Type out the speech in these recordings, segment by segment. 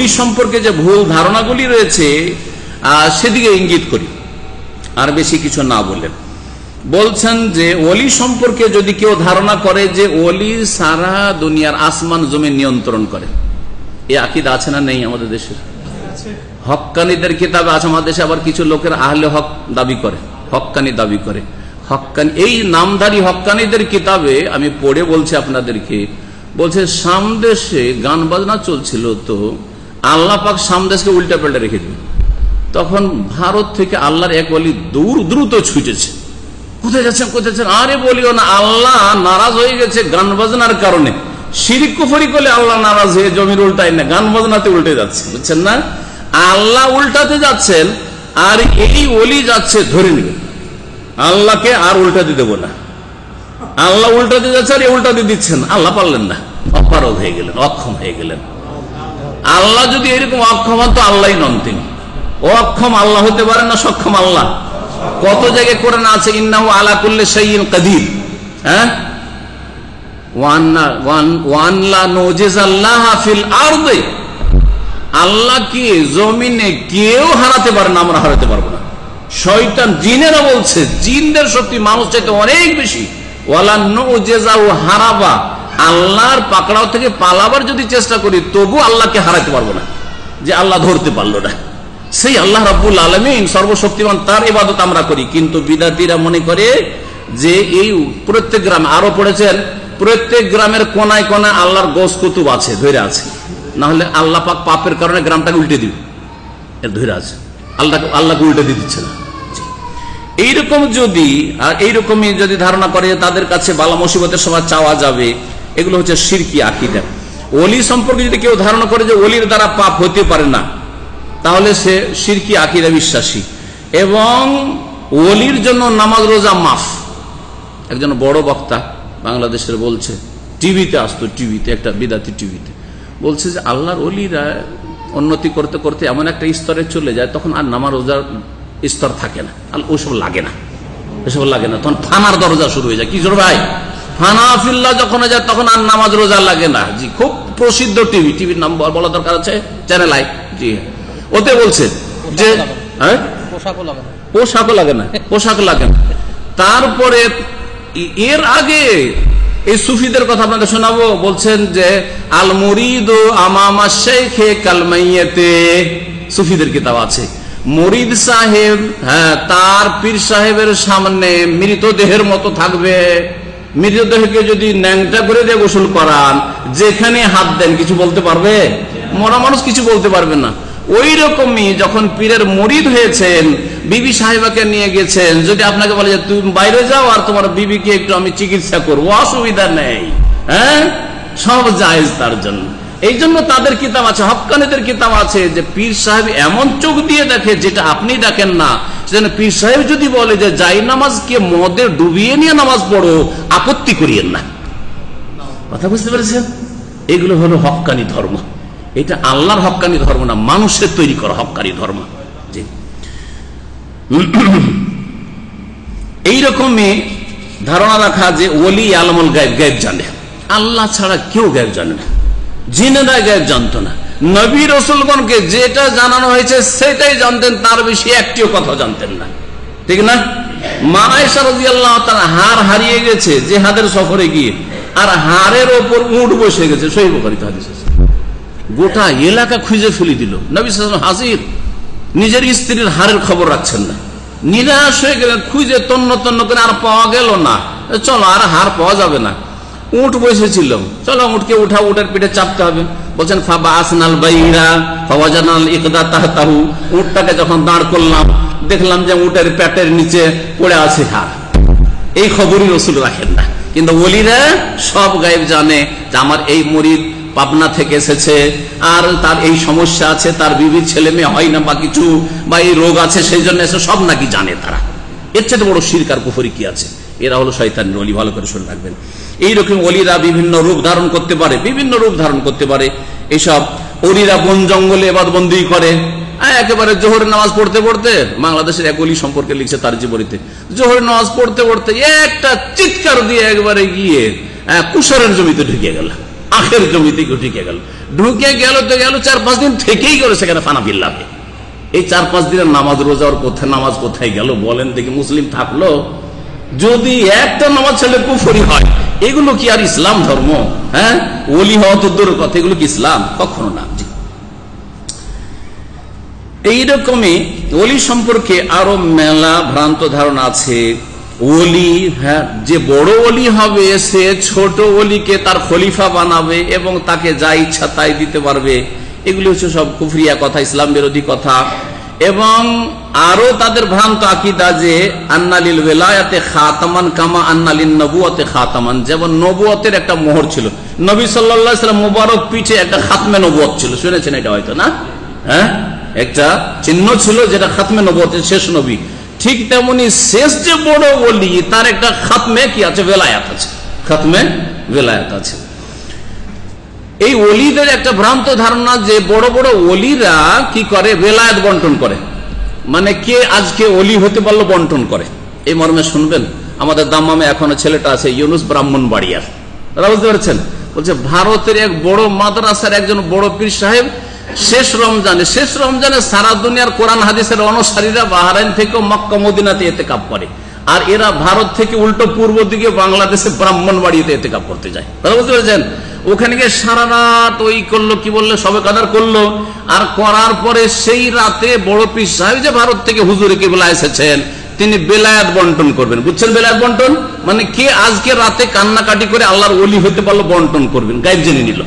অলি সম্পর্কে যে ভুল ধারণাগুলি রয়েছে সেদিকে ইঙ্গিত করি। আর বেশি কিছু না বললেন বলছেন যে অলি সম্পর্কে যদি কেউ ধারণা করে যে অলি সারা দুনিয়ার আসমান জমি নিয়ন্ত্রণ করে। এ আকিদ আছে না নেই আমাদের দেশের? হকানিদের কিতাবে আছে, আমাদের দেশে আবার কিছু লোকের আহলে হক দাবি করে হকানি দাবি করে। হকানি এই নামধারী হকানিদের কিতাবে আমি পড়ে বলছি আপনাদেরকে, বলছে, সামদেশে গান বাজনা চলছিল তো আল্লাহ পাক সামদেশকে উল্টা পাল্টা রেখে দিল। তখন ভারত থেকে আল্লাহর এক বলি দূর দ্রুত ছুটেছে। কোথায় যাচ্ছেন কোথায় যাচ্ছেন? আরে বলিও না, আল্লাহ নারাজ হয়ে গেছে গান বাজনার কারণে। শিরিক কুফরি করলে আল্লাহ নারাজ হয়ে জমির উল্টাই না, গান বাজনাতে উল্টে যাচ্ছে, বুঝছেন না? আল্লাহ উল্টাতে যাচ্ছেন, আর এই ওলি যাচ্ছে ধরে নেবে। আল্লাহকে আর উল্টাতে দেবো না। আল্লাহ উল্টাতে যাচ্ছে আর উল্টাতে দিচ্ছেন আল্লাহ পারলেন না। অপারগ হয়ে গেলেন, অক্ষম হয়ে গেলেন। আল্লাহ যদি এরকম অক্ষম হন তো আল্লাহ নন তিনি। অক্ষম আল্লাহ হতে পারেন না সক্ষম আল্লাহ। কত জায়গায় করে না আছে, ইন্নাহু আলা কুল্লে সাইয়িন কাদির হ্যাঁ? আল্লাহকে জমিনে কেউ হারাতে পারে না, আমরা হারাতে পারব না। শয়তান জিনেরা বলছে, জিনদের শক্তি অনেক বেশি। হারাবা। আল্লাহর পাকড়াও থেকে পালাবার যদি চেষ্টা করি, তবু আল্লাহকে হারাতে পারব না। যে আল্লাহ ধরতে পারল না। সেই আল্লাহ রাবুল আলমিন সর্বশক্তিমান, তার ইবাদত আমরা করি। কিন্তু বিদাতিরা মনে করে যে এই প্রত্যেক গ্রামে, আরও পড়েছেন, প্রত্যেক গ্রামের কোনায় কোনায় আল্লাহর গোস কুতুব আছে, ধরে আছে। না হলে আল্লাহ পাক পাপের কারণে গ্রামটাকে উল্টে দিবে। ধরে আছে। আল্লাহ আল্লাহকে উল্টে দিয়ে দিচ্ছে না। এইরকম যদি, আর এইরকমই যদি ধারণা করে তাদের কাছে বালা মুসিবতের সময় চাওয়া যাবে এগুলো হচ্ছে সিরকি আকিদা। অলি সম্পর্কে যদি কেউ ধারণা করে যে অলির দ্বারা পাপ হতে পারে না, তাহলে সে সিরকি আকিদা বিশ্বাসী। এবং অলির জন্য নামাজ রোজা মাফ। একজন বড় বক্তা বাংলাদেশের বলছে, টিভিতে আসতো, টিভিতে, একটা বিদাতি টিভিতে। বলছে যে আল্লাহর অলিরা উন্নতি করতে করতে এমন একটা স্তরে চলে যায়, তখন আর নামাজ রোজার স্তর থাকে না। ওসব লাগে না। এসব লাগে না। তখন থানার দরজা শুরু হয়ে যায়। কি জোর ভাই? ফানাফিল্লা যখন যায় তখন আর নামাজ রোজা লাগে না। জি খুব প্রসিদ্ধ টিভি। টিভির নাম বলা দরকার আছে চ্যানেল আই জি। ওতে বলছে যে হ্যাঁ? পোশাকও লাগে না। পোশাক লাগে না। তারপরে এর আগে এই সুফিদের কথা আপনাদের শোনাবো। বলছেন যে আল মুরিদ আমামা শেখে কালমাইয়েতে সুফিদের কিতাব আছে। মরিদ সাহেব হ্যাঁ তার পীর সাহেবের সামনে মৃতদেহের মতো থাকবে। মৃতদেহকে যদি ন্যাংটা করে দিয়ে গোসল করান, যেখানে হাত দেন, কিছু বলতে পারবে? মরা মানুষ কিছু বলতে পারবে না। ওই রকমই যখন পীরের মরিদ হয়েছেন, বিবি সাহেবাকে নিয়ে গেছেন, যদি আপনাকে বলে যে, তুমি বাইরে যাও আর তোমার বিবিকে একটু আমি চিকিৎসা করব। অসুবিধা নেই হ্যাঁ? সব যায় তার জন্য। এই জন্য তাদের কিতাব আছে, হকানিদের কিতাব আছে যে পীর সাহেব এমন চোখ দিয়ে দেখে যেটা আপনি দেখেন না। সেজন্য পীর সাহেব যদি বলে যে, যাই নামাজকে মদে ডুবিয়ে নিয়ে নামাজ পড়ো, আপত্তি করিয়েন না। কথা বুঝতে পেরেছেন? এগুলো হলো হকানি ধর্ম। এটা আল্লাহর হকানি ধর্ম না, মানুষের তৈরি করা হকানি ধর্ম। এইরকমই ধারণা রাখা যে ওলি আলমল গায়েব গায়েব জানে। আল্লাহ ছাড়া কেউ গায়েব জানে না। জিনেরা গায়েব জানতো না নবী রসুলগণকে যেটা জানানো হয়েছে সেটাই জানতেন, তার বেশি একটিও কথা জানতেন না। ঠিক না? মায়েশা রাজি তার হার হারিয়ে গেছে সফরে গিয়ে, আর হারের ওপর বসে গেছে। গোটা এলাকা খুঁজে দিল। নবী নিজের স্ত্রীর হারের খবর রাখছেন না। নিরাশ হয়ে গেলেন, খুঁজে তন্ন তন্ন করে, আর পাওয়া গেল না। চলো, আর হার পাওয়া যাবে না। উঠ বসেছিল চলো উঠকে উঠা, উঠের পিঠে চাপতে হবে। বলছেন ফাবা আসনাল বাইরা, ফাওয়াজানাল ইকদা তাহতাহু। উঠটাকে যখন দাঁড় করলাম, দেখলাম যে উটের পেটের নিচে পড়ে আছে হার। এই খবরই রসুল রাখেন না। কিন্তু ওলিরা সব গায়েব জানে যে আমার এই মরিদ পাবনা থেকে এসেছে। আর তার এই সমস্যা আছে, তার বিবিধ ছেলে মেয়ে হয় না বা কিছু, বা এই রোগ আছে, সেই জন্য এসে সব নাকি জানে তারা। এর চেয়ে বড় শিরকার পুফরি কি আছে? এরা হলো শয়তানের অলি ভালো করে শুনে রাখবেন। এইরকম অলিরা বিভিন্ন রূপ ধারণ করতে পারে, বিভিন্ন রূপ ধারণ করতে পারে। এইসব অলিরা বন জঙ্গলে এবার বন্দি করে একেবারে জোহরের নামাজ পড়তে পড়তে বাংলাদেশের এক অলি সম্পর্কে লিখছে তার জীবনীতে। জোহরের নামাজ পড়তে পড়তে একটা চিৎকার দিয়ে একবারে গিয়ে কুশারের জমিতে ঢুকে গেল, আখের জমিতে কেউ ঢুকে গেল। ঢুকে গেল তো গেল, চার পাঁচ দিন থেকেই গেল সেখানে ফানা ফিল্লাবে এই চার পাঁচ দিনের নামাজ রোজার কোথায়, নামাজ কোথায় গেল বলেন দেখি মুসলিম থাকল। যদি একটা নামাজ ছেলে কুফরি হয় এগুলো কি আর ইসলাম ধর্ম? হ্যাঁ? ওলি হওয়া তো দূর কথা, এগুলো কি ইসলাম? কখনো না এইরকমই অলি সম্পর্কে আরও মেলা ভ্রান্ত ধারণা আছে। ওলি হ্যাঁ যে বড় অলি হবে, সে ছোট অলিকে তার খলিফা বানাবে এবং তাকে যা ইচ্ছা তাই দিতে পারবে। এগুলি হচ্ছে সব কুফরিয়া কথা, ইসলাম বিরোধী কথা। এবং আরও তাদের ভ্রান্ত আকিদা যে আন্নালিল বেলায়াতে খাতামান কামা আন্নালিন নবুয়াতে খাতামান। যেমন নবুয়তের একটা মোহর ছিল। নবী সাল্লাম মুবারক পিঠে একটা খাতমে নবুয়ত ছিল। শুনেছেন এটা হয়তো, না? হ্যাঁ? একটা চিহ্ন ছিল যেটা খাতমে নবুয়তের শেষ নবী। ঠিক তেমনি শেষ যে বড় বলি তার একটা খাতমে কি আছে? বেলায়াত আছে। খাতমে বেলায়াত আছে। এই অলিদের একটা ভ্রান্ত ধারণা যে বড় বড় অলিরা কি করে? বেলায়াত বন্টন করে। মানে কে আজকে অলি হতে পারল বন্টন করে। এই মর্মে শুনবেন, আমাদের দামামে এখনও ছেলেটা আছে, ইউনুস ব্রাহ্মণ বাড়িয়ার। তারা বুঝতে পারছেন? বলছে, ভারতের এক বড় মাদ্রাসার একজন বড় পীর সাহেব, শেষ রমজানে শেষ রমজানে সারা দুনিয়ার কোরআন হাদিসের অনুসারীরা বাহারাইন থেকে মক্কা, মদিনাতে এতে কাপ করে। আর এরা ভারত থেকে উল্টো পূর্ব দিকে বাংলাদেশে ব্রাহ্মণ বাড়িতে এতে কাপ করতে যায়। তারা বুঝতে পেরেছেন? ওখানে গিয়ে সারা রাত ওই করল, কি বলল, সবে কাদার করল। আর করার পরে সেই রাতে বড় পীর সাহেব যে ভারত থেকে হুজুরে কেবলা এসেছেন, তিনি বেলায়াত বন্টন করবেন। বুঝছেন বেলায়াত বন্টন? মানে কে আজকে রাতে কান্নাকাটি করে আল্লাহর অলি হতে পারল, বন্টন করবেন। গাইব জেনে নিল।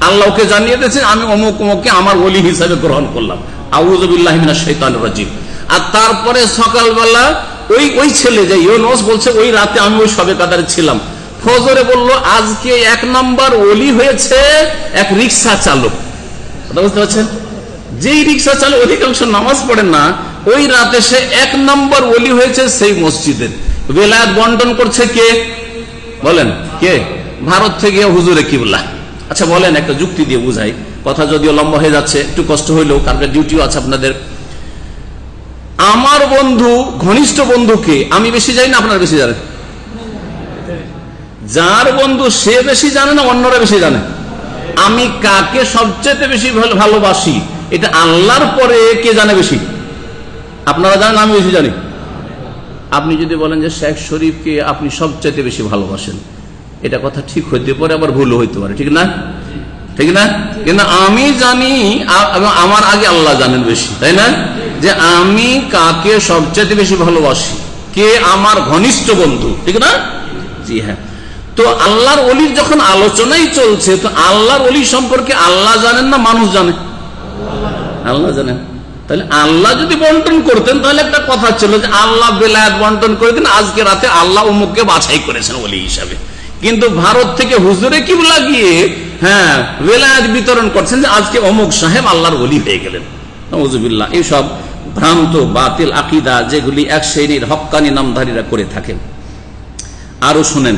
আল্লাহকে জানিয়ে দিয়েছেন, আমি অমুক অমুককে আমার অলি হিসাবে গ্রহণ করলাম। আউজবিল্লাহমিনা শৈতান রাজিব আর তারপরে সকালবেলা ওই ওই ছেলে যে, ইউনস বলছে, ওই রাতে আমি ওই সবে কাদারে ছিলাম। ফজরে বলল, আজকে এক নাম্বার অলি হয়েছে এক রিক্সা চালক। বুঝতে পারছেন? যেই রিক্সা চালক, অধিকাংশ নামাজ পড়েন না, ওই রাতে সে এক নম্বর অলি হয়েছে সেই মসজিদের বেলায়াত বন্টন করছে কে? বলেন, কে? ভারত থেকে হুজুরে কিবলা। আচ্ছা বলেন, একটা যুক্তি দিয়ে বুঝাই। কথা যদিও লম্বা হয়ে যাচ্ছে, একটু কষ্ট হইলেও কারণ ডিউটিও আছে আপনাদের। আমার বন্ধু, ঘনিষ্ঠ বন্ধুকে, আমি বেশি জানি না, আপনারা বেশি জানেন। যার বন্ধু সে বেশি জানে না, অন্যরা বেশি জানে। আমি কাকে সবচেয়ে বেশি ভালোবাসি, এটা আল্লাহর পরে কে জানে বেশি? আপনারা জানেন, আমি বেশি জানি। আপনি যদি বলেন যে শেখ শরীফকে আপনি সবচেয়ে বেশি ভালোবাসেন, এটা কথা ঠিক হইতে পারে, আবার ভুলও হইতে পারে, ঠিক না? ঠিক না? কিন্তু আমি জানি আমার আগে আল্লাহ জানেন বেশি, তাই না? যে আমি কাকে সবচেয়ে বেশি ভালোবাসি? কে আমার ঘনিষ্ঠ বন্ধু? ঠিক না? জি হ্যাঁ। তো আল্লাহর অলির যখন আলোচনাই চলছে, তো আল্লাহর অলি সম্পর্কে আল্লাহ জানেন না মানুষ জানে? আল্লাহ জানেন। তাহলে আল্লাহ যদি বন্টন করতেন, তাহলে একটা কথা ছিল যে আল্লাহ বেলায়াত বন্টন করে দিন, আজকে রাতে আল্লাহ অমুককে বাছাই করেছেন অলি হিসাবে। কিন্তু ভারত থেকে হুজুরে কি লাগিয়ে হ্যাঁ বেলায়াত বিতরণ করছেন যে আজকে অমুক সাহেব আল্লাহর অলি হয়ে গেলেন। নজুবিল্লাহ এইসব ভ্রান্ত, বাতিল আকিদা যেগুলি এক শ্রেণির হকানি নামধারীরা করে থাকেন। আরও শুনেন,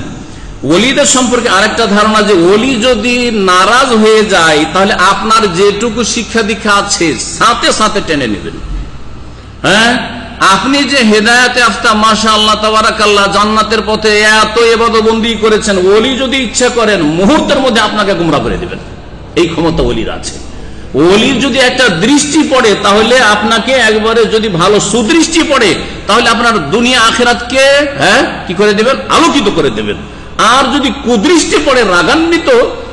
ওলিদের সম্পর্কে আরেকটা ধারণা যে ওলি যদি নারাজ হয়ে যায়, তাহলে আপনার যেটুকু শিক্ষা দীক্ষা আছে সাথে সাথে টেনে নেবেন। হ্যাঁ? আপনি যে হেদায়তে আফতা মাসা আল্লাহ তাবারাকাল্লাহ, জান্নাতের পথে এত এবাদবন্দি করেছেন, ওলি যদি ইচ্ছা করেন, মুহূর্তের মধ্যে আপনাকে গুমরা করে দিবেন। এই ক্ষমতা ওলির আছে। ওলির যদি একটা দৃষ্টি পড়ে, তাহলে আপনাকে একবারে যদি ভালো সুদৃষ্টি পড়ে, তাহলে আপনার দুনিয়া আখেরাতকে হ্যাঁ কি করে দেবেন? আলোকিত করে দেবেন। আর যদি কুদৃষ্টি পড়ে, রাগান্বিত,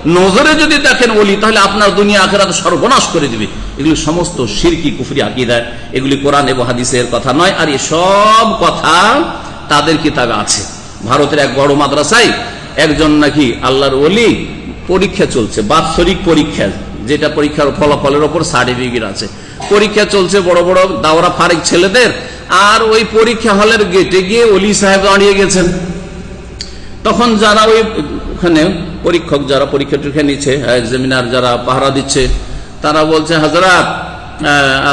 নজরে যদি দেখেন ওলি, তাহলে আপনার দুনিয়া আখেরাত সর্বনাশ করে দিবে। এগুলি সমস্ত সিরকি, কুফরি আকিদায় এগুলি কোরআন এবং হাদিসের কথা নয়, আর সব কথা তাদের কিতাবে আছে। ভারতের এক বড় মাদ্রাসায় একজন নাকি আল্লাহর ওলি পরীক্ষা চলছে, বাৎসরিক পরীক্ষা। যেটা পরীক্ষার ফলাফলের ওপর সার্টিফিকেট আছে। পরীক্ষা চলছে বড় বড় দাওরা ফারিক ছেলেদের, আর ওই পরীক্ষা হলের গেটে গিয়ে অলি সাহেব দাঁড়িয়ে গেছেন। তখন যারা ওই, ওখানে পরীক্ষক যারা পরীক্ষা টরীক্ষা নিচ্ছে এক্সামিনার যারা পাহারা দিচ্ছে, তারা বলছে হাজরাত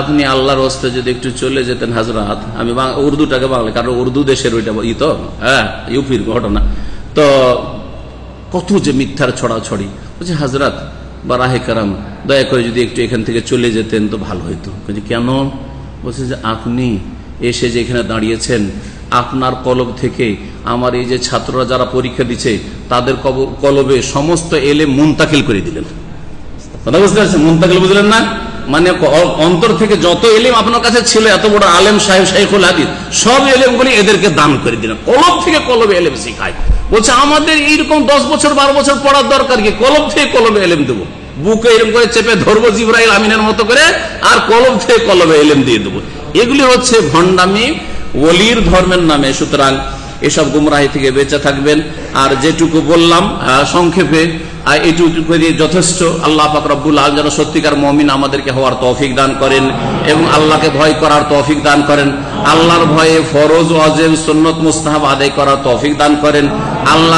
আপনি আল্লাহর হস্তে যদি একটু চলে যেতেন হাজরাত আমি উর্দুটাকে বাংলা, কারণ উর্দু দেশের ওইটা ই তো হ্যাঁ ইউপির ঘটনা। তো কত যে মিথ্যার ছড়াছড়ি। বলছে হাজরাত বা রাহে কারাম, দয়া করে যদি একটু এখান থেকে চলে যেতেন তো ভালো হইতো। কেন? বলছে যে আপনি এসে যে এখানে দাঁড়িয়েছেন, আপনার কলব থেকে আমার এই যে ছাত্ররা যারা পরীক্ষা দিচ্ছে, তাদের কলবে সমস্ত এলে মুন্তাকিল করে দিলেন। কথা বুঝতে পারছেন? মুন্তাকিল বুঝলেন না? মানে অন্তর থেকে যত এলিম আপনার কাছে ছিল, এত বড় আলেম সাহেব, শাইখুল হাদিস, সব এলেমগুলি এদেরকে দান করে দিলেন। কলব থেকে কলবে এলেম শিখায়। বলছে, আমাদের এইরকম দশ বছর, বারো বছর পড়ার দরকার কি? কলব থেকে কলবে এলেম দেবো। বুকে এরকম করে চেপে ধরবো জিব্রাইল আমিনের মতো করে, আর কলব থেকে কলবে এলেম দিয়ে দেবো। এগুলি হচ্ছে ভণ্ডামি, ওলির ধর্মের নামে। সুতরাং এসব গুমরাহি থেকে বেঁচে থাকবেন। আর যেটুকু বললাম সংক্ষেপে আর এইটুকু দিয়ে যথেষ্ট। আল্লাহ পাক আলম যেন সত্যিকার মমিন আমাদেরকে হওয়ার তৌফিক দান করেন এবং আল্লাহকে ভয় করার তৌফিক দান করেন। আল্লাহর ভয়ে ফরজ অজেব সুন্নত, মুস্তাহাব আদায় করার তৌফিক দান করেন। আল্লাহ